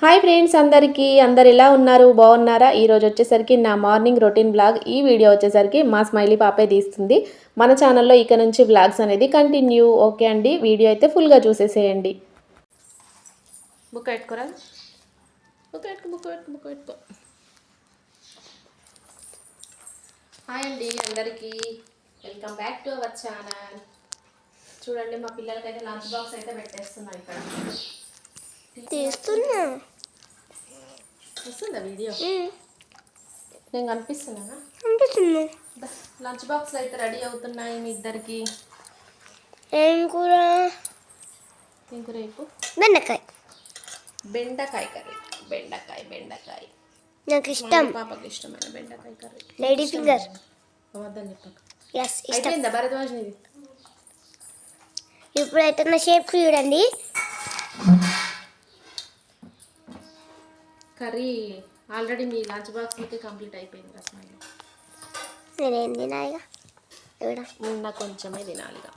Hi friends అందరికీ అందరు ఎలా ఉన్నారు? బాగున్నారా? ఈరోజు వచ్చేసరికి నా మార్నింగ్ రొటీన్ బ్లాగ్ ఈ వీడియో వచ్చేసరికి మా స్మైలీ పాపే తీస్తుంది. మన ఛానల్లో ఇక నుంచి బ్లాగ్స్ అనేది కంటిన్యూ. ఓకే అండి వీడియో అయితే ఫుల్గా చూసేసేయండి. బుక్ పెట్టుకోరా బుక్ పెట్టుకో బుక్ పెట్టుకో బుక్ పెట్టుకో హాయ్ అండి అందరికీ. Welcome back to our channel చూడండి మా పిల్లలకైతే లంచ్ బాక్స్ అయితే పెట్టేస్తున్నాయి ఇక్కడ. తీస్తున్నా. వస్తుందా వీడియో? నేను కనిపిస్తున్నానా? అనిపిస్తున్నా దా, లంచ్ బాక్స్ అయితే రెడీ అవుతున్నాయి మీ ఇద్దరికి. ఏం కూర? ఇంకో రేపు బెండకాయ. బెండకాయ కర్రీ. బెండకాయ బెండకాయ. నాకు ఇష్టం. పాపకి ఇష్టమైన బెండకాయ కర్రీ. లేడీ ఫింగర్ చెప్పక. ఎస్ అయిపోయిందా భరద్వాజ్నిది? ఇప్పుడైతే నా షేప్ చూడండి. కర్రీ ఆల్రెడీ మీ లంచ్ బాక్స్ అయితే కంప్లీట్ అయిపోయింది రసమల్లి నేనేం ఇక్కడ ఉన్న కొంచెమే తినాలిగా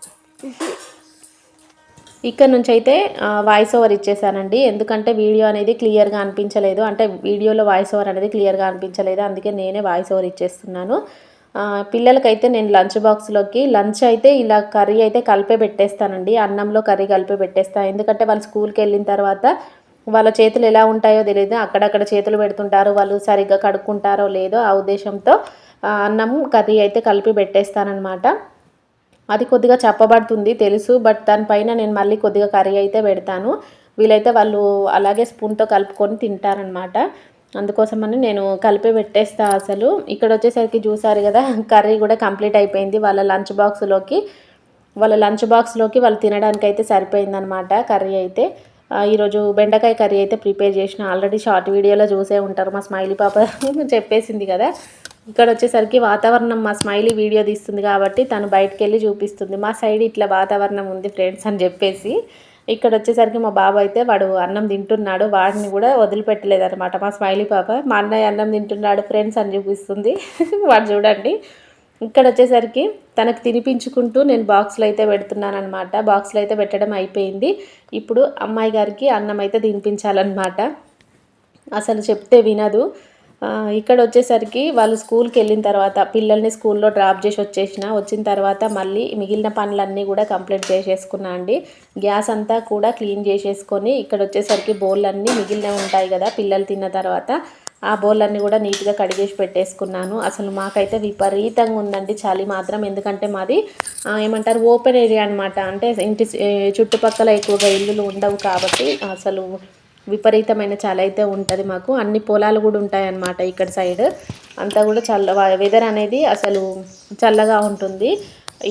ఇక్కడ నుంచి అయితే వాయిస్ ఓవర్ ఇచ్చేసానండి. ఎందుకంటే వీడియో అనేది క్లియర్గా అనిపించలేదు. అంటే వీడియోలో వాయిస్ ఓవర్ అనేది క్లియర్గా అనిపించలేదు. అందుకే నేనే వాయిస్ ఓవర్ ఇచ్చేస్తున్నాను. పిల్లలకైతే నేను లంచ్ బాక్స్లోకి లంచ్ అయితే ఇలా కర్రీ అయితే కలిపే పెట్టేస్తానండి. అన్నంలో కర్రీ కలిపే పెట్టేస్తాను ఎందుకంటే వాళ్ళు స్కూల్కి వెళ్ళిన తర్వాత వాళ్ళ చేతులు ఎలా ఉంటాయో తెలియదు అక్కడక్కడ చేతులు పెడుతుంటారు. వాళ్ళు సరిగ్గా కడుక్కుంటారో లేదో ఆ ఉద్దేశంతో అన్నం కర్రీ అయితే కలిపి పెట్టేస్తానన్నమాట. అది కొద్దిగా చెప్పబడుతుంది తెలుసు బట్ దానిపైన నేను మళ్ళీ కొద్దిగా కర్రీ అయితే పెడతాను. వీలైతే వాళ్ళు అలాగే స్పూన్తో కలుపుకొని తింటారనమాట అందుకోసమని నేను కలిపి పెట్టేస్తా అసలు. ఇక్కడ వచ్చేసరికి చూసారు కదా కర్రీ కూడా కంప్లీట్ అయిపోయింది. వాళ్ళ లంచ్ బాక్స్లోకి వాళ్ళ లంచ్ బాక్స్లోకి వాళ్ళు తినడానికి అయితే సరిపోయిందనమాట కర్రీ అయితే. ఈరోజు బెండకాయ కర్రీ అయితే ప్రిపేర్ చేసిన. ఆల్రెడీ షార్ట్ వీడియోలో చూసే ఉంటారు మా స్మైలీ పాప చెప్పేసింది కదా. ఇక్కడ వచ్చేసరికి వాతావరణం మా స్మైలీ వీడియో తీస్తుంది కాబట్టి తను బయటకు వెళ్ళి చూపిస్తుంది. మా సైడ్ ఇట్లా వాతావరణం ఉంది ఫ్రెండ్స్ అని చెప్పేసి. ఇక్కడ వచ్చేసరికి మా బాబు అయితే వాడు అన్నం తింటున్నాడు. వాడిని కూడా వదిలిపెట్టలేదు అనమాట మా స్మైలీ పాప. మా అన్నయ్య అన్నం తింటున్నాడు ఫ్రెండ్స్ అని చూపిస్తుంది. వాడు చూడండి. ఇక్కడ వచ్చేసరికి తనకు తినిపించుకుంటూ నేను బాక్స్లో అయితే పెడుతున్నాను అనమాట బాక్స్లో అయితే పెట్టడం అయిపోయింది. ఇప్పుడు అమ్మాయి గారికి అన్నం అయితే తినిపించాలన్నమాట. అసలు చెప్తే వినదు. ఇక్కడ వచ్చేసరికి వాళ్ళు స్కూల్కి వెళ్ళిన తర్వాత పిల్లల్ని స్కూల్లో డ్రాప్ చేసి వచ్చేసిన వచ్చిన తర్వాత మళ్ళీ మిగిలిన పనులన్నీ కూడా కంప్లీట్ చేసేసుకున్నా అండి. గ్యాస్ అంతా కూడా క్లీన్ చేసేసుకొని ఇక్కడ వచ్చేసరికి బౌల్లన్నీ మిగిలిన ఉంటాయి కదా పిల్లలు తిన్న తర్వాత. ఆ బౌల్లన్నీ కూడా నీట్గా కడిగేసి పెట్టేసుకున్నాను. అసలు మాకైతే విపరీతంగా ఉందండి చలి మాత్రం. ఎందుకంటే మాది ఏమంటారు ఓపెన్ ఏరియా అనమాట అంటే ఇంటి చుట్టుపక్కల ఎక్కువగా ఇల్లులు ఉండవు కాబట్టి అసలు విపరీతమైన చలి అయితే ఉంటుంది మాకు. అన్ని పొలాలు కూడా ఉంటాయన్నమాట ఇక్కడ సైడ్. అంతా కూడా చల్ల వెదర్ అనేది అసలు చల్లగా ఉంటుంది.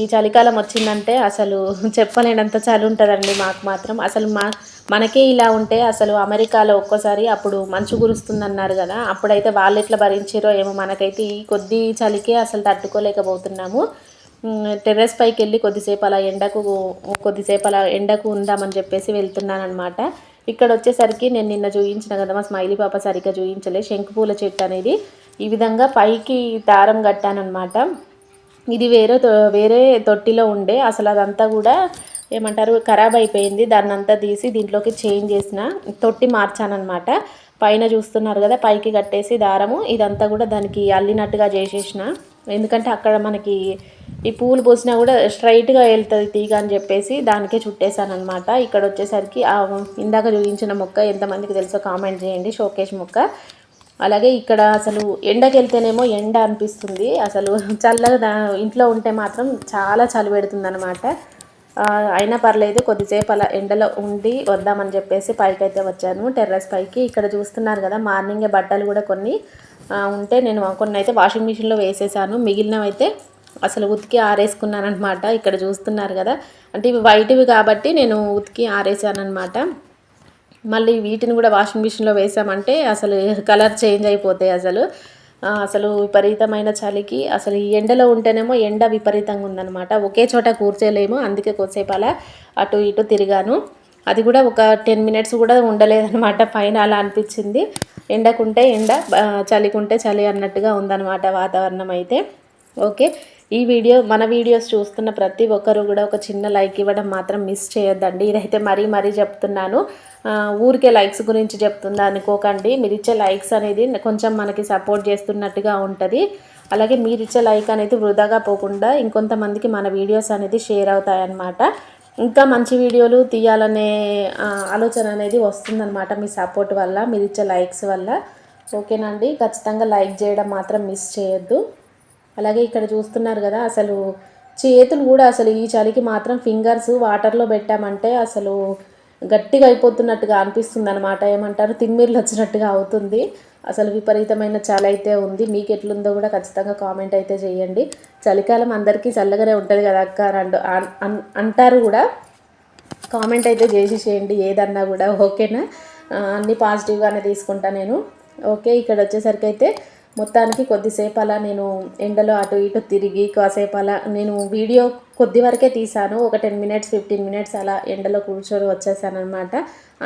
ఈ చలికాలం వచ్చిందంటే అసలు చెప్పలేనంత చలి ఉంటుందండి మాకు మాత్రం. అసలు మా మనకే ఇలా ఉంటే అసలు అమెరికాలో ఒక్కోసారి అప్పుడు మంచు కురుస్తుందన్నారు కదా అప్పుడైతే వాళ్ళు ఎట్లా భరించారో ఏమో మనకైతే ఈ కొద్ది చలికే అసలు తట్టుకోలేకపోతున్నాము. టెర్రస్ పైకి వెళ్ళి కొద్దిసేపు అలా ఎండకు కొద్దిసేపు అలా ఎండకు ఉందామని చెప్పేసి వెళ్తున్నాను అనమాట ఇక్కడ వచ్చేసరికి నేను నిన్న చూయించిన కదా మా స్మైలీ పాప సరిగ్గా చూయించలే. శంకుపూల చెట్టు అనేది ఈ విధంగా పైకి దారం కట్టానమాట ఇది వేరే తొ- వేరే తొట్టిలో ఉండే అసలు అదంతా కూడా ఏమంటారు ఖరాబ్ అయిపోయింది. దాన్ని అంతా తీసి దీంట్లోకి చేంజ్ చేసిన తొట్టి మార్చానమాట పైన చూస్తున్నారు కదా పైకి కట్టేసి దారము. ఇదంతా కూడా దానికి అల్లినట్టుగా చేసేసిన. ఎందుకంటే అక్కడ మనకి ఈ పూలు పోసినా కూడా స్ట్రైట్గా వెళ్తుంది తీగ అని చెప్పేసి దానికే చుట్టేశానమాట ఇక్కడ వచ్చేసరికి ఆ ఇందాక చూపించిన మొక్క ఎంతమందికి తెలుసో కామెంట్ చేయండి షోకేష్ మొక్క. అలాగే ఇక్కడ అసలు ఎండకి వెళ్తేనేమో ఎండ అనిపిస్తుంది. అసలు చల్లగా దా- ఇంట్లో ఉంటే మాత్రం చాలా చలి పెడుతుంది అనమాట అయినా పర్లేదు కొద్దిసేపు అలా ఎండలో ఉండి వద్దామని చెప్పేసి పైకి అయితే వచ్చాను. టెర్రస్ పైకి. ఇక్కడ చూస్తున్నారు కదా మార్నింగే బట్టలు కూడా కొన్ని ఉంటే నేను కొన్ని అయితే వాషింగ్ మిషన్లో వేసేసాను. మిగిలినవైతే అయితే అసలు ఉతికి ఆరేసుకున్నానమాట ఇక్కడ చూస్తున్నారు కదా అంటే ఇవి వైట్వి కాబట్టి నేను ఉతికి ఆరేసాను అనమాట మళ్ళీ వీటిని కూడా వాషింగ్ మిషన్లో వేసామంటే అసలు కలర్ చేంజ్ అయిపోతాయి అసలు. అసలు విపరీతమైన చలికి అసలు ఈ ఎండలో ఉంటేనేమో ఎండ విపరీతంగా ఉందన్నమాట. ఒకే చోట కూర్చోలేము అందుకే కొద్దిసేపు అలా అటు ఇటు తిరిగాను. అది కూడా ఒక టెన్ మినిట్స్ కూడా ఉండలేదన్నమాట పైన అలా అనిపించింది. ఎండకుంటే ఎండ చలికుంటే చలి అన్నట్టుగా ఉందన్నమాట వాతావరణం అయితే. ఓకే ఈ వీడియో మన వీడియోస్ చూస్తున్న ప్రతి ఒక్కరు కూడా ఒక చిన్న లైక్ ఇవ్వడం మాత్రం మిస్ చేయొద్దండి. ఇదైతే మరీ మరీ చెప్తున్నాను. ఊరికే లైక్స్ గురించి చెప్తుందా అనుకోకండి. మీరు ఇచ్చే లైక్స్ అనేది కొంచెం మనకి సపోర్ట్ చేస్తున్నట్టుగా ఉంటుంది. అలాగే మీరు ఇచ్చే లైక్ అనేది వృధాగా పోకుండా ఇంకొంతమందికి మన వీడియోస్ అనేది షేర్ అవుతాయన్నమాట. ఇంకా మంచి వీడియోలు తీయాలనే ఆలోచన అనేది వస్తుందన్నమాట మీ సపోర్ట్ వల్ల మీరు ఇచ్చే లైక్స్ వల్ల. ఓకేనండి. ఖచ్చితంగా లైక్ చేయడం మాత్రం మిస్ చేయొద్దు. అలాగే ఇక్కడ చూస్తున్నారు కదా అసలు చేతులు కూడా అసలు ఈ చలికి మాత్రం ఫింగర్స్ వాటర్లో పెట్టామంటే అసలు గట్టిగా అయిపోతున్నట్టుగా అనిపిస్తుంది అనమాట ఏమంటారు? తిమ్మిర్లు వచ్చినట్టుగా అవుతుంది. అసలు విపరీతమైన చలి అయితే ఉంది. మీకు ఎట్లుందో కూడా ఖచ్చితంగా కామెంట్ అయితే చేయండి. చలికాలం అందరికీ చల్లగానే ఉంటుంది కదా అక్క రెండు అన్- అన్- అంటారు కూడా. కామెంట్ అయితే చేసి చేయండి. ఏదన్నా కూడా. ఓకేనా? అన్నీ పాజిటివ్గానే తీసుకుంటా నేను. ఓకే ఇక్కడ వచ్చేసరికి అయితే మొత్తానికి కొద్దిసేపు అలా నేను ఎండలో అటు ఇటు తిరిగి కాసేపు అలా నేను వీడియో కొద్ది వరకే తీశాను. ఒక టెన్ మినిట్స్ ఫిఫ్టీన్ మినిట్స్ అలా ఎండలో కూర్చొని వచ్చేసాను అనమాట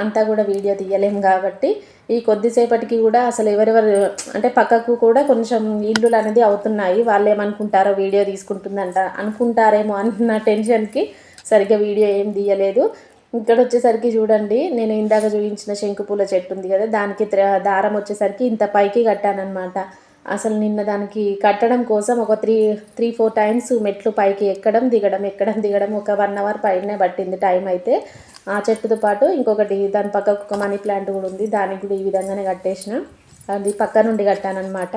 అంతా కూడా వీడియో తీయలేం కాబట్టి ఈ కొద్దిసేపటికి కూడా అసలు ఎవరెవరు అంటే పక్కకు కూడా కొంచెం ఇల్లులు అనేది అవుతున్నాయి. వాళ్ళు ఏమనుకుంటారో వీడియో తీసుకుంటుందంట అనుకుంటారేమో అన్న టెన్షన్కి సరిగ్గా వీడియో ఏం తీయలేదు. ఇక్కడ వచ్చేసరికి చూడండి నేను ఇందాక చూపించిన శంకుపూల చెట్టు ఉంది కదా దానికి త్ర- దారం వచ్చేసరికి ఇంత పైకి కట్టానమాట అసలు నిన్న దానికి కట్టడం కోసం ఒక త్రీ త్రీ ఫోర్ టైమ్స్ మెట్లు పైకి ఎక్కడం దిగడం ఎక్కడం దిగడం ఒక వన్ అవర్ పైనే పట్టింది టైం అయితే. ఆ చెట్టుతో పాటు ఇంకొకటి దాని పక్కకు ఒక మనీ ప్లాంట్ కూడా ఉంది దానికి కూడా ఈ విధంగానే కట్టేసిన. అది పక్క నుండి కట్టానమాట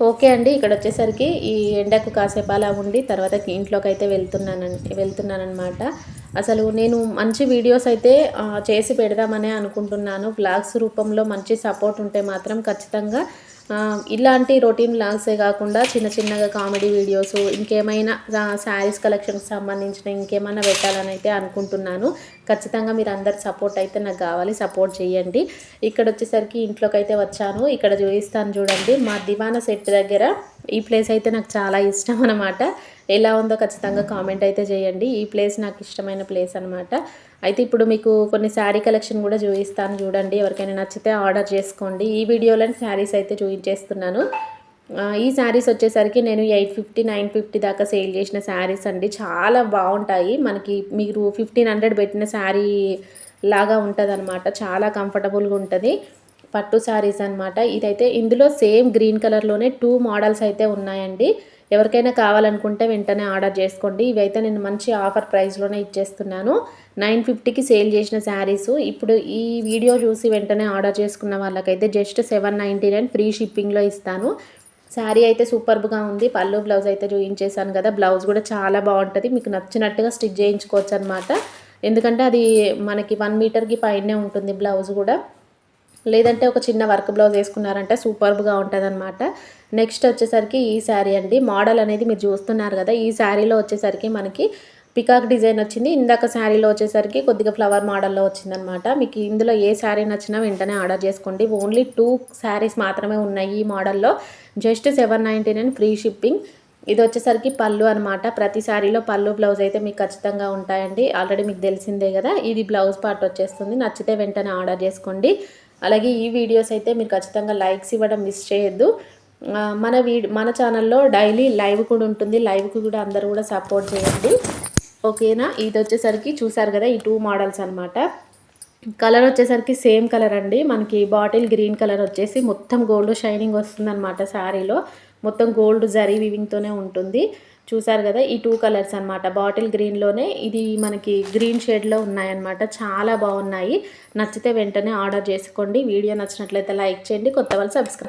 ఓకే అండి ఇక్కడ వచ్చేసరికి ఈ ఎండకు కాసేపు అలా ఉండి తర్వాత ఇంట్లోకి అయితే వెళ్తున్నానండి వెళ్తున్నానమాట అసలు నేను మంచి వీడియోస్ అయితే చేసి పెడదామనే అనుకుంటున్నాను. బ్లాగ్స్ రూపంలో మంచి సపోర్ట్ ఉంటే మాత్రం ఖచ్చితంగా ఇలాంటి రొటీన్ బ్లాగ్సే కాకుండా చిన్న చిన్నగా కామెడీ వీడియోస్ ఇంకేమైనా శారీస్ కలెక్షన్కి సంబంధించిన ఇంకేమైనా పెట్టాలని అయితే అనుకుంటున్నాను. ఖచ్చితంగా మీరు అందరు సపోర్ట్ అయితే నాకు కావాలి. సపోర్ట్ చేయండి. ఇక్కడ వచ్చేసరికి ఇంట్లోకి అయితే వచ్చాను. ఇక్కడ చూపిస్తాను చూడండి. మా దివానా సెట్ దగ్గర ఈ ప్లేస్ అయితే నాకు చాలా ఇష్టం అనమాట ఎలా ఉందో ఖచ్చితంగా కామెంట్ అయితే చేయండి. ఈ ప్లేస్ నాకు ఇష్టమైన ప్లేస్ అనమాట అయితే ఇప్పుడు మీకు కొన్ని శారీ కలెక్షన్ కూడా చూపిస్తాను చూడండి. ఎవరికైనా నచ్చితే ఆర్డర్ చేసుకోండి. ఈ వీడియోలో శారీస్ అయితే చూపించేస్తున్నాను. ఈ శారీస్ వచ్చేసరికి నేను ఎయిట్ ఫిఫ్టీ నైన్ ఫిఫ్టీ దాకా సేల్ చేసిన శారీస్ అండి. చాలా బాగుంటాయి. మనకి మీరు ఫిఫ్టీన్ హండ్రెడ్ పెట్టిన శారీ లాగా ఉంటుంది చాలా కంఫర్టబుల్గా ఉంటుంది. పట్టు శారీస్ అనమాట ఇదైతే ఇందులో సేమ్ గ్రీన్ కలర్లోనే టూ మోడల్స్ అయితే ఉన్నాయండి. ఎవరికైనా కావాలనుకుంటే వెంటనే ఆర్డర్ చేసుకోండి. ఇవైతే నేను మంచి ఆఫర్ ప్రైస్లోనే ఇచ్చేస్తున్నాను. నైన్ ఫిఫ్టీకి సేల్ చేసిన శారీస్. ఇప్పుడు ఈ వీడియో చూసి వెంటనే ఆర్డర్ చేసుకున్న వాళ్ళకైతే just seven ninety nine free షిప్పింగ్లో ఇస్తాను. శారీ అయితే సూపర్బ్గా ఉంది. పళ్ళు బ్లౌజ్ అయితే చూపించేశాను కదా. బ్లౌజ్ కూడా చాలా బాగుంటుంది. మీకు నచ్చినట్టుగా స్టిచ్ చేయించుకోవచ్చు అనమాట ఎందుకంటే అది మనకి వన్ మీటర్కి పైనే ఉంటుంది బ్లౌజ్ కూడా. లేదంటే ఒక చిన్న వర్క్ బ్లౌజ్ వేసుకున్నారంటే సూపర్బ్గా ఉంటుంది అనమాట నెక్స్ట్ వచ్చేసరికి ఈ శారీ అండి. మోడల్ అనేది మీరు చూస్తున్నారు కదా ఈ శారీలో వచ్చేసరికి మనకి పికాక్ డిజైన్ వచ్చింది. ఇందాక శారీలో వచ్చేసరికి కొద్దిగా ఫ్లవర్ మోడల్లో వచ్చిందనమాట మీకు ఇందులో ఏ శారీ నచ్చినా వెంటనే ఆర్డర్ చేసుకోండి. ఓన్లీ టూ శారీస్ మాత్రమే ఉన్నాయి ఈ మోడల్లో just seven ninety nine free shipping ఇది వచ్చేసరికి పళ్ళు అనమాట ప్రతి శారీలో పళ్ళు బ్లౌజ్ అయితే మీకు ఖచ్చితంగా ఉంటాయండి. ఆల్రెడీ మీకు తెలిసిందే కదా ఇది బ్లౌజ్ పార్ట్ వచ్చేస్తుంది. నచ్చితే వెంటనే ఆర్డర్ చేసుకోండి. అలాగే ఈ వీడియోస్ అయితే మీరు ఖచ్చితంగా లైక్స్ ఇవ్వడం మిస్ చేయొద్దు. మన వీడి మన ఛానల్లో డైలీ లైవ్ కూడా ఉంటుంది. లైవ్కి కూడా అందరూ కూడా సపోర్ట్ చేయండి. ఓకేనా ఇది వచ్చేసరికి చూసారు కదా ఈ టూ మోడల్స్ అనమాట కలర్ వచ్చేసరికి సేమ్ కలర్ అండి. మనకి బాటిల్ గ్రీన్ కలర్ వచ్చేసి మొత్తం గోల్డ్ షైనింగ్ వస్తుందన్నమాట శారీలో మొత్తం గోల్డ్ జరీ వివింగ్తోనే ఉంటుంది. చూసారు కదా ఈ టూ కలర్స్ అనమాట బాటిల్ గ్రీన్లోనే ఇది మనకి గ్రీన్ షేడ్లో ఉన్నాయన్నమాట. చాలా బాగున్నాయి. నచ్చితే వెంటనే ఆర్డర్ చేసుకోండి. వీడియో నచ్చినట్లయితే లైక్ చేయండి. కొత్త వాళ్ళు సబ్స్క్రైబ్